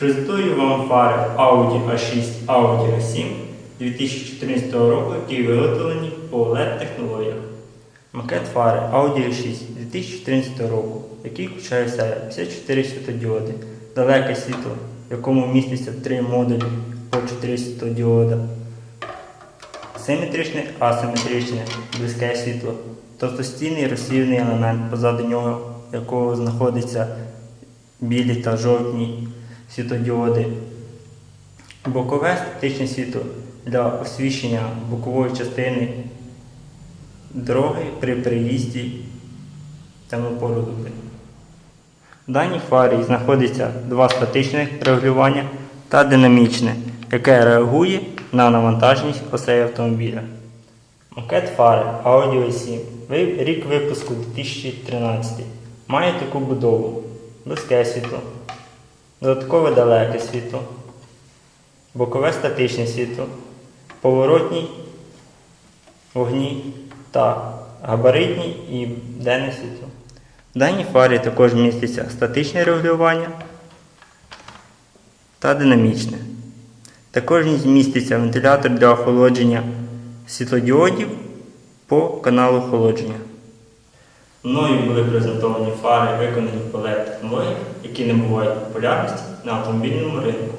Презентую вам фари Audi A6, Audi A7 2014 року, які виготовлені по LED-технологіях. Макет фари Audi A6 2014 року, який включає в себе 54 світодіоди, далеке світло, в якому міститься 3 модулі по 4 світодіода, симетричне, асиметричне, близьке світло, товстостійний розсіяний елемент позаду нього, якого знаходиться білі та жовтні світодіоди, бокове статичне світло для освіщення бокової частини дороги при приїзді пору. В даній фарі знаходиться два статичних регулювання та динамічне, яке реагує на навантаженість осей автомобіля. Макет фари Audio 7. Рік випуску 2013. Має таку будову. Близьке світло, додаткове далеке світло, бокове статичне світло, поворотні вогні та габаритні і денне світло. В даній фарі також міститься статичне регулювання та динамічне. Також міститься вентилятор для охолодження світлодіодів по каналу охолодження. Мною були презентовані фари, виконані по LED технологіях, які набувають популярності на автомобільному ринку.